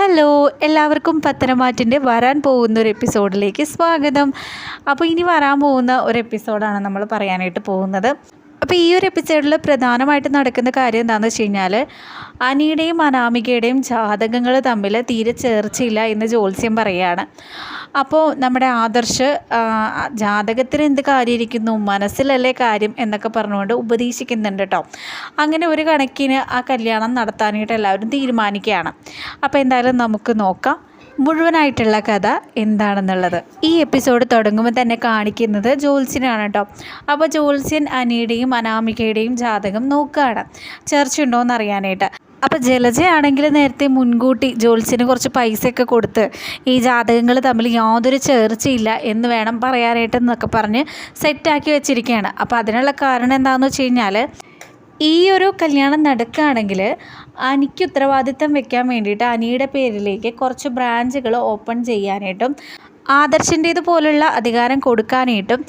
Hello എല്ലാവർക്കും പത്തനമാറ്റിന്റെ വരാൻ പോകുന്ന ഒരു എപ്പിസോഡിലേക്ക് സ്വാഗതം. അപ്പോൾ ഇനി വരാൻ പോകുന്ന ഒരു എപ്പിസോഡാണ് നമ്മൾ പറയാനായിട്ട് പോകുന്നത്. അപ്പോൾ ഈ ഒരു എപ്പിസോഡിൽ പ്രധാനമായിട്ട് നടക്കുന്ന കാര്യം എന്താണെന്ന് വെച്ച് കഴിഞ്ഞാൽ അനിയുടെയും അനാമികയുടെയും ജാതകങ്ങൾ തമ്മിൽ തീരെ ചേർച്ചയില്ല എന്ന് ജ്യോത്സ്യം പറയുകയാണ്. അപ്പോൾ നമ്മുടെ ആദർശ് ജാതകത്തിന് എന്ത് കാര്യം ഇരിക്കുന്നു മനസ്സിലല്ലേ കാര്യം എന്നൊക്കെ പറഞ്ഞുകൊണ്ട് ഉപദേശിക്കുന്നുണ്ട് കേട്ടോ അങ്ങനെ ഒരു കണക്കിന് ആ കല്യാണം നടത്താനായിട്ട് എല്ലാവരും തീരുമാനിക്കുകയാണ്. അപ്പോൾ എന്തായാലും നമുക്ക് നോക്കാം. മുഴുവനായിട്ടുള്ള കഥ എന്താണെന്നുള്ളത്. ഈ എപ്പിസോഡ് തുടങ്ങുമ്പോൾ തന്നെ കാണിക്കുന്നത് ജോത്സ്യനാണ് കേട്ടോ. അപ്പോൾ ജോത്സ്യൻ അനിയുടെയും അനാമികയുടെയും ജാതകം നോക്കുകയാണ്. ചേർച്ചയുണ്ടോ എന്ന് അറിയാനായിട്ട് അപ്പോൾ ജലജയാണെങ്കിൽ നേരത്തെ മുൻകൂട്ടി ജോത്സ്യന് കുറച്ച് പൈസയൊക്കെ കൊടുത്ത് ഈ ജാതകങ്ങൾ തമ്മിൽ യാതൊരു ചേർച്ചയില്ല എന്ന് വേണം പറയാനായിട്ട് എന്നൊക്കെ പറഞ്ഞ് സെറ്റാക്കി വെച്ചിരിക്കുകയാണ്. അപ്പോൾ അതിനുള്ള കാരണം എന്താണെന്ന് വെച്ച് കഴിഞ്ഞാൽ ഈ ഒരു കല്യാണം നടക്കുകയാണെങ്കിൽ അനിക്ക് ഉത്തരവാദിത്തം വെക്കാൻ വേണ്ടിയിട്ട് അനിയുടെ പേരിലേക്ക് കുറച്ച് ബ്രാഞ്ചുകൾ ഓപ്പൺ ചെയ്യാനായിട്ടും ആദർശിന്റേത് പോലുള്ള അധികാരം കൊടുക്കാനായിട്ടും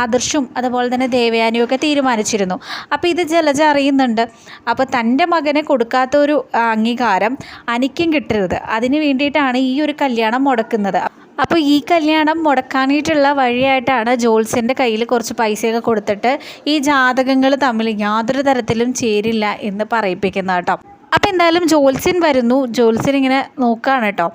ആദർശും അതുപോലെ തന്നെ ദേവയാനിയും ഒക്കെ തീരുമാനിച്ചിരുന്നു. അപ്പോൾ ഇത് ജലജ അറിയുന്നുണ്ട്. അപ്പോൾ തന്റെ മകനെ കൊടുക്കാത്ത ഒരു അംഗീകാരം അനിക്കും കിട്ടരുത്. അതിന് വേണ്ടിയിട്ടാണ് ഈ ഒരു കല്യാണം മുടക്കുന്നത്. അപ്പോൾ ഈ കല്യാണം മുടക്കാനായിട്ടുള്ള വഴിയായിട്ടാണ് ജോൾസിന്റെ കയ്യിൽ കുറച്ച് പൈസയൊക്കെ കൊടുത്തിട്ട് ഈ ജാതകങ്ങൾ തമ്മിൽ യാതൊരു തരത്തിലും ചേരില്ല എന്ന് പറയിപ്പിക്കുന്നത് കേട്ടോ. അപ്പോൾ എന്തായാലും ജോത്സ്യൻ വരുന്നു. ജോത്സ്യൻ ഇങ്ങനെ നോക്കുകയാണ് കേട്ടോ.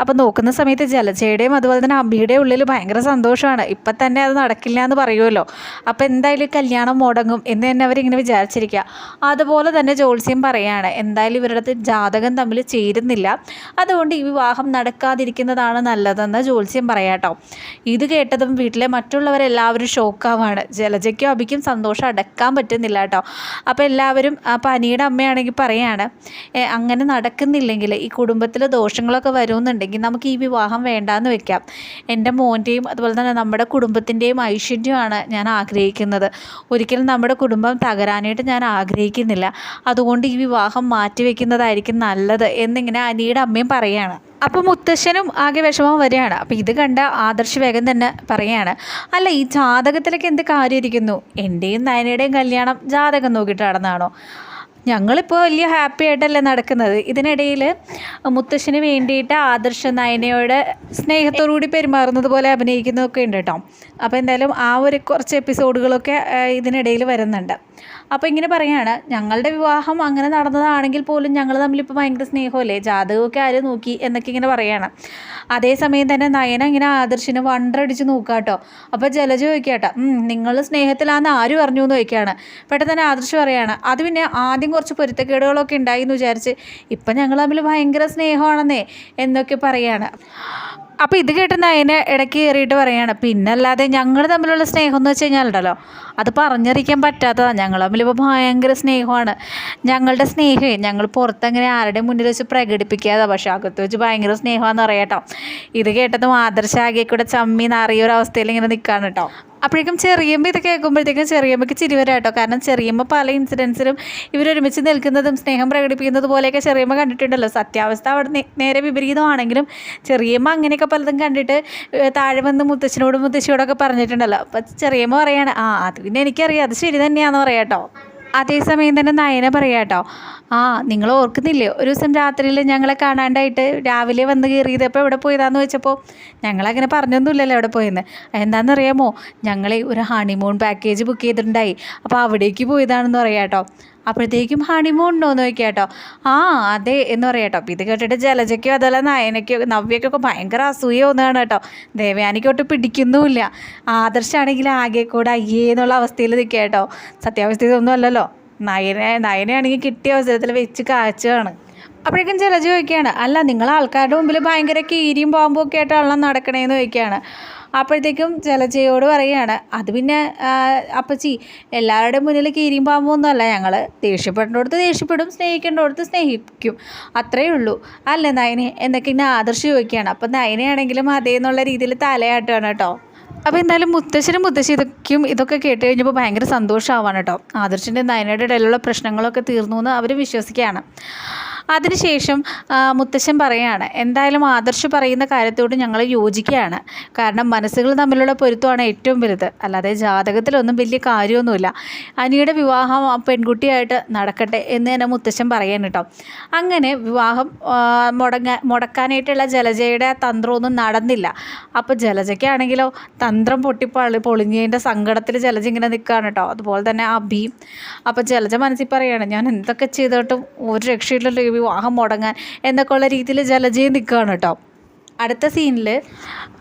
അപ്പോൾ നോക്കുന്ന സമയത്ത് ജലജയുടെയും അതുപോലെ തന്നെ അബിയുടെയും ഉള്ളിൽ ഭയങ്കര സന്തോഷമാണ്. ഇപ്പം തന്നെ അത് നടക്കില്ല എന്ന് പറയുമല്ലോ. അപ്പോൾ എന്തായാലും കല്യാണം മുടങ്ങും എന്ന് തന്നെ അവരിങ്ങനെ വിചാരിച്ചിരിക്കുക അതുപോലെ തന്നെ ജോത്സ്യം പറയുകയാണ് എന്തായാലും ഇവരുടെ ജാതകം തമ്മിൽ ചേരുന്നില്ല. അതുകൊണ്ട് ഈ വിവാഹം നടക്കാതിരിക്കുന്നതാണ് നല്ലതെന്ന് ജോത്സ്യം പറയാട്ടോ ഇത് കേട്ടതും വീട്ടിലെ മറ്റുള്ളവരെല്ലാവരും ഷോക്കാവാണ്. ജലജയ്ക്കും അബിക്കും സന്തോഷം അടക്കാൻ പറ്റുന്നില്ല കേട്ടോ അപ്പോൾ എല്ലാവരും ആ പനിയുടെ അമ്മയാണെങ്കിൽ പറയാണ് "ഏ, അങ്ങനെ നടക്കുന്നില്ലെങ്കിൽ ഈ കുടുംബത്തിൽ ദോഷങ്ങളൊക്കെ വരുമെന്നുണ്ടെങ്കിൽ നമുക്ക് ഈ വിവാഹം വേണ്ടാന്ന് വെക്കാം. എന്റെ മോന്റെയും അതുപോലെ തന്നെ നമ്മുടെ കുടുംബത്തിന്റെയും ഐശ്വര്യമാണ് ഞാൻ ആഗ്രഹിക്കുന്നത്. ഒരിക്കലും നമ്മുടെ കുടുംബം തകരാനായിട്ട് ഞാൻ ആഗ്രഹിക്കുന്നില്ല. അതുകൊണ്ട് ഈ വിവാഹം മാറ്റിവെക്കുന്നതായിരിക്കും നല്ലത് എന്നിങ്ങനെ അനിയുടെ അമ്മയും പറയാണ്. അപ്പോൾ മുത്തശ്ശനും ആകെ വിഷമം വരികയാണ്. അപ്പോൾ ഇത് കണ്ട ആദർശ വേഗം തന്നെ പറയാണ്. അല്ല ഈ ജാതകത്തിലൊക്കെ എന്ത് കാര്യം ഇരിക്കുന്നു എന്റെയും നയനയുടെയും കല്യാണം ജാതകം നോക്കിയിട്ട് നടന്നാണോ ഞങ്ങളിപ്പോൾ വലിയ ഹാപ്പി ആയിട്ടല്ലേ നടക്കുന്നത്. ഇതിനിടയിൽ മുത്തശ്ശന് വേണ്ടിയിട്ട് ആദർശ നയനയോട് സ്നേഹത്തോടു കൂടി പെരുമാറുന്നത് പോലെ അഭിനയിക്കുന്നതൊക്കെ ഉണ്ട് കേട്ടോ. അപ്പോൾ എന്തായാലും ആ ഒരു കുറച്ച് എപ്പിസോഡുകളൊക്കെ ഇതിനിടയിൽ വരുന്നുണ്ട്. അപ്പോൾ ഇങ്ങനെ പറയുകയാണ് ഞങ്ങളുടെ വിവാഹം അങ്ങനെ നടന്നതാണെങ്കിൽ പോലും ഞങ്ങൾ തമ്മിലിപ്പോൾ ഭയങ്കര സ്നേഹമല്ലേ? ജാതകമൊക്കെ ആര് നോക്കി? എന്നൊക്കെ ഇങ്ങനെ പറയാണ്. അതേസമയം തന്നെ നയന ഇങ്ങനെ ആദർശിനെ വണ്ടടിച്ച് നോക്കുക കേട്ടോ അപ്പോൾ ജലജ ചോദിക്കാട്ടോ നിങ്ങൾ സ്നേഹത്തിലാന്ന് ആര് പറഞ്ഞു? എന്ന് ചോദിക്കുകയാണ് പെട്ടെന്ന് തന്നെ ആദർശ് പറയുകയാണ് അത് പിന്നെ ആദ്യം കുറച്ച് പൊരുത്തക്കേടുകളൊക്കെ ഉണ്ടായി എന്ന് വിചാരിച്ച് ഇപ്പം ഞങ്ങൾ തമ്മിൽ ഭയങ്കര സ്നേഹമാണെന്നേ എന്നൊക്കെ പറയാണ്. അപ്പോൾ ഇത് കേട്ട് നയന ഇടയ്ക്ക് കയറിയിട്ട് പറയാണ് പിന്നല്ലാതെ ഞങ്ങൾ തമ്മിലുള്ള സ്നേഹം എന്ന് വെച്ച് കഴിഞ്ഞാൽ ഉണ്ടല്ലോ അത് പറഞ്ഞറിയിക്കാൻ പറ്റാത്തതാണ് ഞങ്ങൾ തമ്മിലിപ്പോൾ ഭയങ്കര സ്നേഹമാണ്. ഞങ്ങളുടെ സ്നേഹമേ ഞങ്ങൾ പുറത്തങ്ങനെ ആരുടെ മുന്നിൽ വെച്ച് പ്രകടിപ്പിക്കാതെ പക്ഷേ അകത്ത് വെച്ച് ഭയങ്കര സ്നേഹമാണെന്ന് അറിയാട്ടോ ഇത് കേട്ടതും ആദർശ ആകെ കൂടെ ചമ്മി നാറിയ ഒരു ഇങ്ങനെ നിൽക്കുകയാണ് കേട്ടോ. അപ്പോഴേക്കും ചെറിയമ്മ ഇത് കേൾക്കുമ്പോഴത്തേക്കും ചെറിയമ്മയ്ക്ക് ചിരി വരാം കേട്ടോ. കാരണം ചെറിയമ്മ പല ഇൻസിഡൻസിലും ഇവരൊരുമിച്ച് നിൽക്കുന്നതും സ്നേഹം പ്രകടിപ്പിക്കുന്നത് പോലെയൊക്കെ ചെറിയമ്മ കണ്ടിട്ടുണ്ടല്ലോ. സത്യാവസ്ഥ അവിടെ നേരെ വിപരീതമാണെങ്കിലും ചെറിയമ്മ അങ്ങനെയൊക്കെ പലതും കണ്ടിട്ട് താഴെ വന്ന് മുത്തച്ഛനോടും മുത്തശ്ശിയോടൊക്കെ പറഞ്ഞിട്ടുണ്ടല്ലോ. അപ്പം ചെറിയമ്മ പറയാണ് ആ അത് പിന്നെ എനിക്കറിയാം. അത് ശരി തന്നെയാണെന്ന് പറയാം കേട്ടോ. അതേസമയം തന്നെ നയന പറയാം കേട്ടോ. ആ നിങ്ങൾ ഓർക്കുന്നില്ലേ? ഒരു ദിവസം രാത്രിയിൽ ഞങ്ങളെ കാണാണ്ടായിട്ട് രാവിലെ വന്ന് കയറിയതപ്പോൾ എവിടെ പോയതാന്ന് വെച്ചപ്പോൾ ഞങ്ങളങ്ങനെ പറഞ്ഞൊന്നുമില്ലല്ലോ എവിടെ പോയെന്ന്. എന്താണെന്നറിയാമോ ഞങ്ങളെ ഒരു ഹണിമൂൺ പാക്കേജ് ബുക്ക് ചെയ്തിട്ടുണ്ടായി. അപ്പോൾ അവിടേക്ക് പോയതാണെന്ന് പറയാം കേട്ടോ. അപ്പോഴത്തേക്കും ഹണിമൂൺ ഉണ്ടോ എന്ന് ചോദിക്കാം കേട്ടോ. ആ അതെ എന്ന് പറയാം കേട്ടോ. ഇത് കേട്ടിട്ട് ജലജയ്ക്കോ അതുപോലെ നയനയ്ക്കോ നവ്യക്കൊക്കെ ഭയങ്കര അസൂയ ഒന്നാണ് കേട്ടോ. ദേവയാനിക്കൊട്ട് പിടിക്കുന്നുമില്ല. ആദർശാണെങ്കിൽ ആകെ കൂടെ അയ്യേ എന്നുള്ള അവസ്ഥയിൽ നിൽക്കുക കേട്ടോ. സത്യാവസ്ഥ ഇതൊന്നും അല്ലല്ലോ. നയനെ നയനെയാണെങ്കിൽ കിട്ടിയ അവസരത്തിൽ വെച്ച് കാച്ചുകയാണ് അപ്പോഴേക്കും ജലജ ചോദിക്കുകയാണ് അല്ല നിങ്ങൾ ആൾക്കാരുടെ മുമ്പിൽ ഭയങ്കര കീരിയും പാമ്പും ഒക്കെ ആയിട്ടാണല്ലോ നടക്കണേന്ന് ചോദിക്കുകയാണ്. അപ്പോഴത്തേക്കും ജലജയോട് പറയുകയാണ് അത് പിന്നെ അപ്പച്ചി എല്ലാവരുടെയും മുന്നിൽ കീരിയും പാമ്പൊന്നുമല്ല ഞങ്ങൾ ദേഷ്യപ്പെടേണ്ടടുത്ത് ദേഷ്യപ്പെടും സ്നേഹിക്കേണ്ടടുത്ത് സ്നേഹിക്കും. അത്രയേ ഉള്ളൂ. അല്ല നയനെ? എന്നൊക്കെ ഇങ്ങനെ ആദർശ് ചോദിക്കുകയാണ്. അപ്പം നയനയാണെങ്കിലും അതേ എന്നുള്ള രീതിയിൽ തലയാട്ടുകയാണ് കേട്ടോ. അപ്പോൾ എന്തായാലും മുത്തശ്ശനും മുത്തശ്ശി ഇതൊക്കെയും ഇതൊക്കെ കേട്ട് കഴിഞ്ഞപ്പോൾ ഭയങ്കര സന്തോഷമാവാണ് കേട്ടോ. ആദർശിന്റെ നയനയുടെ ഇടയിലുള്ള പ്രശ്നങ്ങളൊക്കെ തീർന്നു എന്ന് അവർ വിശ്വസിക്കുകയാണ്. അതിനുശേഷം മുത്തശ്ശൻ പറയുകയാണ് എന്തായാലും ആദർശ് പറയുന്ന കാര്യത്തോട് ഞങ്ങൾ യോജിക്കുകയാണ്. കാരണം മനസ്സുകൾ തമ്മിലുള്ള പൊരുത്തമാണ് ഏറ്റവും വലുത്. അല്ലാതെ ജാതകത്തിലൊന്നും വലിയ കാര്യമൊന്നുമില്ല. അനിയുടെ വിവാഹം പെൺകുട്ടിയായിട്ട് നടക്കട്ടെ എന്ന് തന്നെ മുത്തശ്ശൻ പറയാൻ കേട്ടോ. അങ്ങനെ വിവാഹം മുടങ്ങ മുടക്കാനായിട്ടുള്ള ജലജയുടെ തന്ത്രമൊന്നും നടന്നില്ല. അപ്പോൾ ജലജയ്ക്കാണെങ്കിലോ തന്ത്രം പൊട്ടിപ്പള്ളി പൊളിഞ്ഞതിന്റെ സങ്കടത്തിൽ ജലജ ഇങ്ങനെ നിൽക്കുകയാണ് കേട്ടോ. അതുപോലെ തന്നെ അഭിയും അപ്പോൾ ജലജ മനസ്സിൽ പറയുകയാണ് ഞാൻ എന്തൊക്കെ ചെയ്തിട്ടും ഒരു രക്ഷയില്ലല്ലോ വിവാഹം മുടങ്ങാൻ എന്നൊക്കെ ഉള്ള രീതിയിൽ ജലജയും നിൽക്കുകയാണ് കേട്ടോ. അടുത്ത സീനിൽ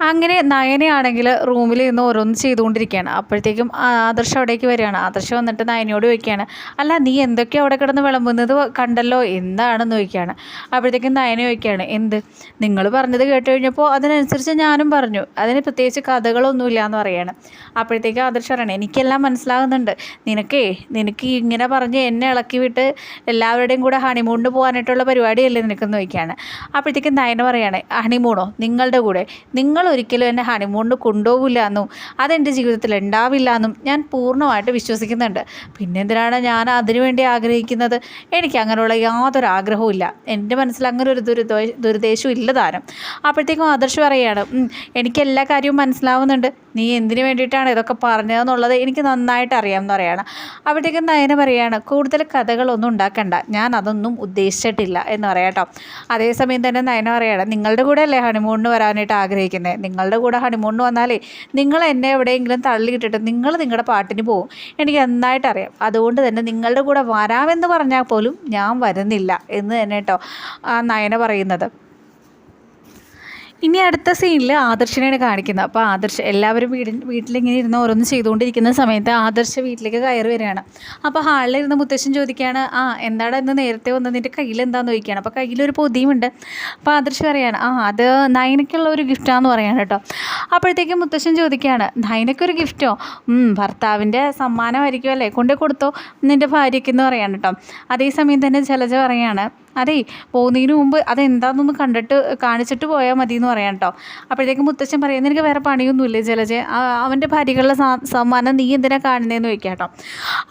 അങ്ങനെ നയനയാണെങ്കിൽ റൂമിൽ ഇന്ന് ഓരോന്ന് ചെയ്തുകൊണ്ടിരിക്കുകയാണ്. അപ്പോഴത്തേക്കും ആദർശ് അവിടേക്ക് വരികയാണ്. ആദർശ് വന്നിട്ട് നയനയോട് ചോദിക്കുകയാണ് അല്ല നീ എന്തൊക്കെ അവിടെ കിടന്ന് വിളമ്പുന്നത്? കണ്ടല്ലോ എന്താണെന്ന് ചോദിക്കുകയാണ്. അപ്പോഴത്തേക്കും നയന ചോദിക്കുകയാണ് എന്ത്? നിങ്ങൾ പറഞ്ഞത് കേട്ട് കഴിഞ്ഞപ്പോൾ അതിനനുസരിച്ച് ഞാനും പറഞ്ഞു. അതിന് പ്രത്യേകിച്ച് കഥകളൊന്നുമില്ല എന്ന് പറയുകയാണ് അപ്പോഴത്തേക്കും ആദർശ് പറയണേ എനിക്കെല്ലാം മനസ്സിലാകുന്നുണ്ട്. നിനക്കേ നിനക്ക് ഇങ്ങനെ പറഞ്ഞ് എന്നെ ഇളക്കി വിട്ട് എല്ലാവരുടെയും കൂടെ ഹണിമൂണിന് പോകാനായിട്ടുള്ള പരിപാടിയല്ലേ നിനക്കെന്ന് ചോദിക്കുകയാണ്. അപ്പോഴത്തേക്കും നയന പറയുകയാണ് ഹണിമൂണോ നിങ്ങളുടെ കൂടെ. നിങ്ങൾ ഒരിക്കലും എന്നെ ഹണിമൂണിന് കൊണ്ടുപോകില്ല എന്നും അതെന്റെ ജീവിതത്തിൽ ഉണ്ടാവില്ല എന്നും ഞാൻ പൂർണമായിട്ട് വിശ്വസിക്കുന്നുണ്ട്. പിന്നെന്തിനാണ് ഞാൻ അതിനുവേണ്ടി ആഗ്രഹിക്കുന്നത്? എനിക്ക് അങ്ങനെയുള്ള യാതൊരു ആഗ്രഹവും ഇല്ല. എന്റെ മനസ്സിൽ അങ്ങനെ ഒരു ദുരിത ദുരുദ്ദേശവും ഇല്ല അപ്പോഴത്തേക്കും ആദർശ് പറയുകയാണ് എനിക്ക് എല്ലാ കാര്യവും മനസ്സിലാവുന്നുണ്ട്. നീ എന്തിനു വേണ്ടിയിട്ടാണ് ഇതൊക്കെ പറഞ്ഞതെന്നുള്ളത് എനിക്ക് നന്നായിട്ട് അറിയാം എന്ന് പറയാണ്. അപ്പോഴത്തേക്കും നയന പറയാണ് കൂടുതൽ കഥകളൊന്നും ഉണ്ടാക്കണ്ട. ഞാൻ അതൊന്നും ഉദ്ദേശിച്ചിട്ടില്ല എന്ന് പറയാം കേട്ടോ അതേസമയം തന്നെ നയന പറയുകയാണ് നിങ്ങളുടെ കൂടെ അല്ലേ ഹണിമൂണിന് വരാനായിട്ട് ആഗ്രഹിക്കുന്നത് നിങ്ങളുടെ കൂടെ ഹണിമൂണിന് വന്നാലേ നിങ്ങൾ എന്നെ എവിടെയെങ്കിലും തള്ളിയിട്ടിട്ട് നിങ്ങൾ നിങ്ങളുടെ പാട്ടിന് പോകും എനിക്ക് നന്നായിട്ട് അറിയാം. അതുകൊണ്ട് തന്നെ നിങ്ങളുടെ കൂടെ വരാമെന്ന് പറഞ്ഞാൽ പോലും ഞാൻ വരുന്നില്ല എന്ന് തന്നെ കേട്ടോ ആ നയന പറയുന്നത്. ഇനി അടുത്ത സീനിൽ ആദർശനെയാണ് കാണിക്കുന്നത്. അപ്പോൾ ആദർശ് എല്ലാവരും വീടി വീട്ടിലിങ്ങനെ ഇരുന്ന് ഓരോന്ന് ചെയ്തുകൊണ്ടിരിക്കുന്ന സമയത്ത് ആദർശ് വീട്ടിലേക്ക് കയറി വരികയാണ്. അപ്പോൾ ഹാളിൽ ഇരുന്ന് മുത്തശ്ശൻ ചോദിക്കുകയാണ് ആ എന്താണ് ഇന്ന് നേരത്തെ വന്നതിന്റെ കയ്യിൽ എന്താണെന്ന് ചോദിക്കുകയാണ്. അപ്പോൾ കയ്യിലൊരു പൊതിയുമുണ്ട്. അപ്പോൾ ആദർശ് പറയാണ് ആ അത് നയനയ്ക്കുള്ള ഒരു ഗിഫ്റ്റാന്ന് പറയാണ് കേട്ടോ. അപ്പോഴത്തേക്കും മുത്തശ്ശൻ ചോദിക്കുകയാണ് നയനയ്ക്കൊരു ഗിഫ്റ്റോ ഭർത്താവിന്റെ സമ്മാനമായിരിക്കും അല്ലേ? കൊണ്ടു കൊടുത്തോ നിന്റെ ഭാര്യയ്ക്ക് എന്ന് പറയാണ് കേട്ടോ. അതേസമയം തന്നെ ജലജ പറയാണ് അതേ പോകുന്നതിന് മുമ്പ് അതെന്താണെന്നൊന്ന് കണ്ടിട്ട് കാണിച്ചിട്ട് പോയാൽ മതി എന്ന് പറയാം കേട്ടോ അപ്പോഴത്തേക്കും മുത്തച്ഛൻ പറയുന്ന എനിക്ക് വേറെ പണിയൊന്നുമില്ലേ ജലജ? അവന്റെ ഭാര്യകളുടെ സമ്മാനം നീ എന്തിനാ കാണുന്നതെന്ന് ചോദിക്കാം കേട്ടോ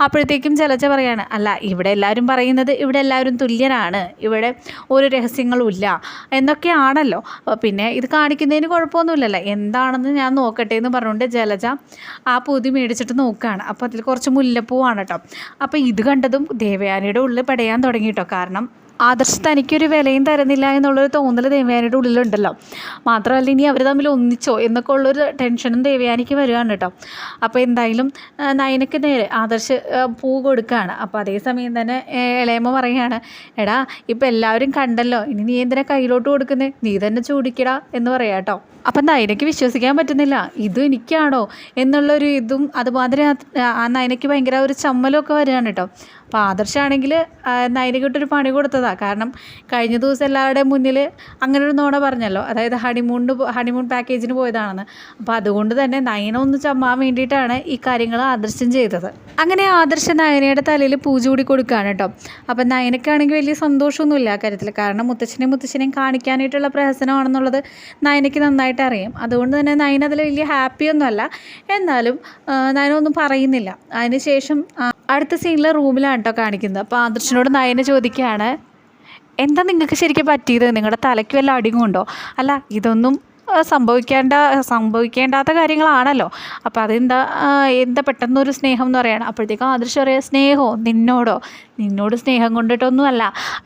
അപ്പോഴത്തേക്കും ജലജ പറയാണ് അല്ല ഇവിടെ എല്ലാവരും പറയുന്നത് ഇവിടെ എല്ലാവരും തുല്യനാണ് ഇവിടെ ഒരു രഹസ്യങ്ങളുമില്ല എന്നൊക്കെയാണല്ലോ. പിന്നെ ഇത് കാണിക്കുന്നതിന് കുഴപ്പമൊന്നുമില്ലല്ലോ. എന്താണെന്ന് ഞാൻ നോക്കട്ടെ എന്ന് പറഞ്ഞുകൊണ്ട് ജലജ ആ പൊതി മേടിച്ചിട്ട് നോക്കുകയാണ് അപ്പോൾ അതിൽ കുറച്ച് മുല്ലപ്പൂവാണ് കേട്ടോ അപ്പോൾ ഇത് കണ്ടതും ദേവയാനിയുടെ ഉള്ളിൽ പടയാൻ തുടങ്ങി കേട്ടോ കാരണം ആദർശ് തനിക്കൊരു വിലയും തരുന്നില്ല എന്നുള്ളൊരു തോന്നൽ ദേവയാനിയുടെ ഉള്ളിലുണ്ടല്ലോ. മാത്രമല്ല ഇനി അവർ തമ്മിൽ ഒന്നിച്ചോ എന്നൊക്കെ ഉള്ളൊരു ടെൻഷനും ദേവയാനിക്ക് വരികയാണ് കേട്ടോ. അപ്പോൾ എന്തായാലും നയനയ്ക്ക് നേരെ ആദർശ് പൂ കൊടുക്കുകയാണ്. അപ്പോൾ അതേസമയം തന്നെ ഇളയമ്മ പറയുകയാണ് എടാ ഇപ്പം എല്ലാവരും കണ്ടല്ലോ ഇനി നീ എന്തിനാ കയ്യിലോട്ട് കൊടുക്കുന്നത് നീ തന്നെ ചൂടിക്കടാ എന്ന് പറയാം കേട്ടോ. അപ്പം നയനയ്ക്ക് വിശ്വസിക്കാൻ പറ്റുന്നില്ല ഇത് എനിക്കാണോ? എന്നുള്ളൊരു ഇതും അതുമാതിരി ആ നയനയ്ക്ക് ഭയങ്കര ഒരു ചമ്മലൊക്കെ വരികയാണ് കേട്ടോ. അപ്പോൾ ആദർശാണെങ്കിൽ നയനക്കിട്ടൊരു പണി കൊടുത്തതാണ് കാരണം കഴിഞ്ഞ ദിവസം എല്ലാവരുടെയും മുന്നിൽ അങ്ങനെ ഒരു നോണ പറഞ്ഞല്ലോ. അതായത് ഹണിമൂണിന് ഹണിമൂൺ പാക്കേജിന് പോയതാണെന്ന്. അപ്പോൾ അതുകൊണ്ട് തന്നെ നയന ഒന്ന് ചമ്മാൻ വേണ്ടിയിട്ടാണ് ഈ കാര്യങ്ങൾ ആദർശം ചെയ്തത്. അങ്ങനെ ആദർശ നയനയുടെ തലയിൽ പൂജ കൂടി കൊടുക്കുകയാണ് കേട്ടോ. അപ്പം നയനക്കാണെങ്കിൽ വലിയ സന്തോഷമൊന്നുമില്ല കാര്യത്തിൽ. കാരണം മുത്തച്ഛനെയും മുത്തച്ഛനെയും കാണിക്കാനായിട്ടുള്ള പ്രഹസനമാണെന്നുള്ളത് നയനയ്ക്ക് നന്നായിട്ട് അറിയാം. അതുകൊണ്ട് തന്നെ നയന അതിൽ വലിയ ഹാപ്പിയൊന്നുമല്ല എന്നാലും നയന ഒന്നും പറയുന്നില്ല. അതിനുശേഷം ശേഷം അടുത്ത സീനിലെ റൂമിലാണ് കേട്ടോ കാണിക്കുന്നത്. അപ്പോൾ ആദർശനോട് നയന ചോദിക്കുകയാണ് എന്താ നിങ്ങൾക്ക് ശരിക്കും പറ്റിയത്? നിങ്ങളുടെ തലയ്ക്ക് വല്ല അടിങ്ങുണ്ടോ അല്ല ഇതൊന്നും സംഭവിക്കേണ്ട സംഭവിക്കേണ്ടാത്ത കാര്യങ്ങളാണല്ലോ. അപ്പോൾ അതെന്താ എന്താ പെട്ടെന്നൊരു സ്നേഹം എന്ന് പറയുകയാണ് അപ്പോഴത്തേക്കും ആദർശം പറയാം സ്നേഹമോ? നിന്നോടോ? നിന്നോട് സ്നേഹം കൊണ്ടിട്ടൊന്നുമല്ല.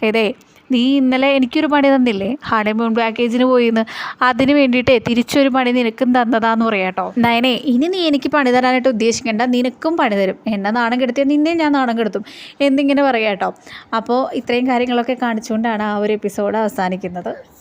ഇതേ നീ ഇന്നലെ എനിക്കൊരു പണി തന്നില്ലേ? ഹണിമൂൺ പാക്കേജിന് പോയിന്ന്. അതിന് വേണ്ടിയിട്ടേ തിരിച്ചൊരു പണി നിനക്കും തന്നതാന്ന് പറയാം കേട്ടോ. നയനെ ഇനി നീ എനിക്ക് പണി തരാനായിട്ട് ഉദ്ദേശിക്കേണ്ട. നിനക്കും പണി തരും. എന്നെ നാണം കെടുത്തിയാൽ നിന്നെ ഞാൻ നാണം കെടുത്തും. എന്നിങ്ങനെ പറയാം കേട്ടോ. അപ്പോൾ ഇത്രയും കാര്യങ്ങളൊക്കെ കാണിച്ചുകൊണ്ടാണ് ആ ഒരു എപ്പിസോഡ് അവസാനിക്കുന്നത്.